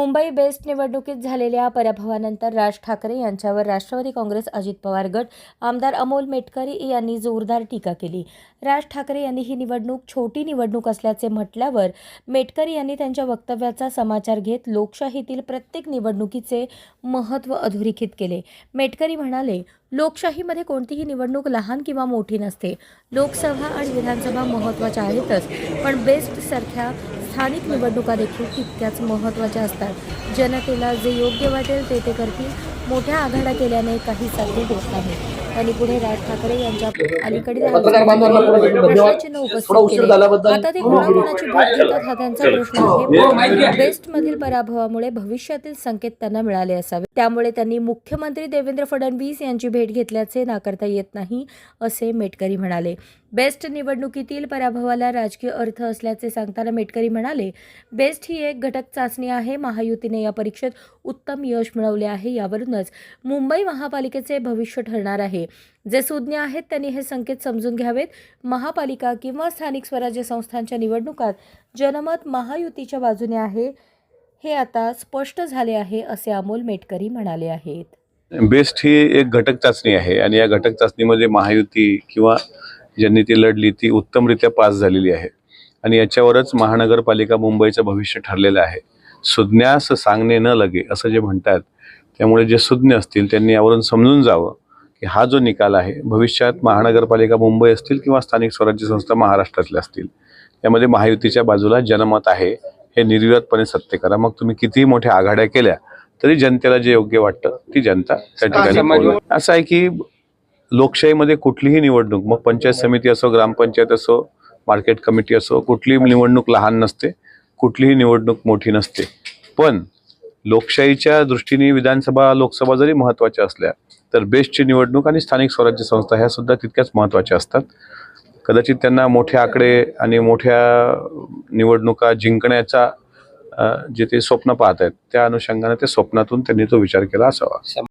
Mumbai best निवडणुकीत झालेल्या पराभवानंतर राज ठाकरे यांच्यावर राष्ट्रवादी काँग्रेस अजित पवार गट आमदार अमोल मेटकरी यांनी जोरदार टीका केली. राज ठाकरे यांनी ही निवडणूक छोटी निवडणूक असल्याचे म्हटल्यावर मेटकरी यांनी त्यांच्या वक्तव्याचा समाचार घेत लोकशाहीतील प्रत्येक निवडणुकीचे महत्त्व अधोरेखित केले. मेटकरी म्हणाले लोकशाहीमध्ये कोणतीही निवडणूक लहान किंवा मोठी नसते. लोकसभा आणि विधानसभा महत्त्वाच्या आहेतच पण बेस्टसारख्या स्थानिक निवडणुका देखील तितक्याच महत्त्वाच्या असतात. जनतेला जे योग्य वाटेल ते ते करतील. मोठ्या आघाड्या केल्याने काही साध्य होत नाही. त्यांनी पुढे राज ठाकरे यांच्या अलीकडील उपस्थित केले. आता ते कोणाकोणाची भेट घेतात हा त्यांचा प्रश्न आहे. बेस्ट मधील पराभवामुळे भविष्यातील संकेत त्यांना मिळाले असावे. त्यामुळे त्यांनी मुख्यमंत्री देवेंद्र फडणवीस यांची भेट घेतल्याचे नाकारता येत नाही असे मेटकरी म्हणाले. बेस्ट निवडणुकीतील पराभवाला राजकीय अर्थ असल्याचे सांगताना मेटकरी म्हणाले बेस्ट ही एक घटक चाचणी आहे. महायुतीने या परीक्षेत उत्तम यश मिळवले आहे. यावरूनच मुंबई महापालिकेचे भविष्य ठरणार आहे. जे सुज्ञ आहेत त्यांनी हे संकेत समजून घ्यावेत. महापालिका किंवा स्थानिक स्वराज्य संस्थांच्या निवडणुकात जनमत महायुतीच्या बाजूने आहे. हे आता स्पष्ट झाले आहे असे अमोल मेटकरी म्हणाले आहेत. बेस्ट ही एक घटक चाचणी आहे आणि या घटक चाचणीमध्ये महायुती किंवा ज्यांनी ती लढली ती उत्तमरित्या पास झालेली आहे. आणि याच्यावरच महानगरपालिका मुंबईचं भविष्य ठरलेलं आहे. सुज्ञास सांगणे न लगे असं जे म्हणतात त्यामुळे जे सुज्ञ असतील त्यांनी यावरून समजून जावं की हा जो निकाल आहे भविष्यात महानगरपालिका मुंबई असतील किंवा स्थानिक स्वराज्य संस्था महाराष्ट्रातल्या असतील यामध्ये महायुतीच्या बाजूला जनमत आहे हे निर्विवादपणे सत्य करा. मग तुम्ही कितीही मोठ्या आघाड्या केल्या तरी जनतेला जे योग्य वाटतं ती जनता त्या ठिकाणी. असं आहे की लोकशाहीमध्ये कुठलीही निवडणूक मग पंचायत समिती असो ग्रामपंचायत असो मार्केट कमिटी असो कुठलीही निवडणूक लहान नसते कुठलीही निवडणूक मोठी नसते. पण लोकशाहीच्या दृष्टीने विधानसभा लोकसभा जरी महत्त्वाच्या असल्या तर बेस्टची निवडणूक आणि स्थानिक स्वराज्य संस्था ह्या सुद्धा तितक्याच महत्त्वाच्या असतात. कदाचित त्यांना मोठे आकडे आणि मोठ्या निवडणुका जिंकण्याचा जे ते स्वप्न पाहत आहेत त्या अनुषंगाने ते स्वप्नातून त्यांनी तो विचार केला असावा.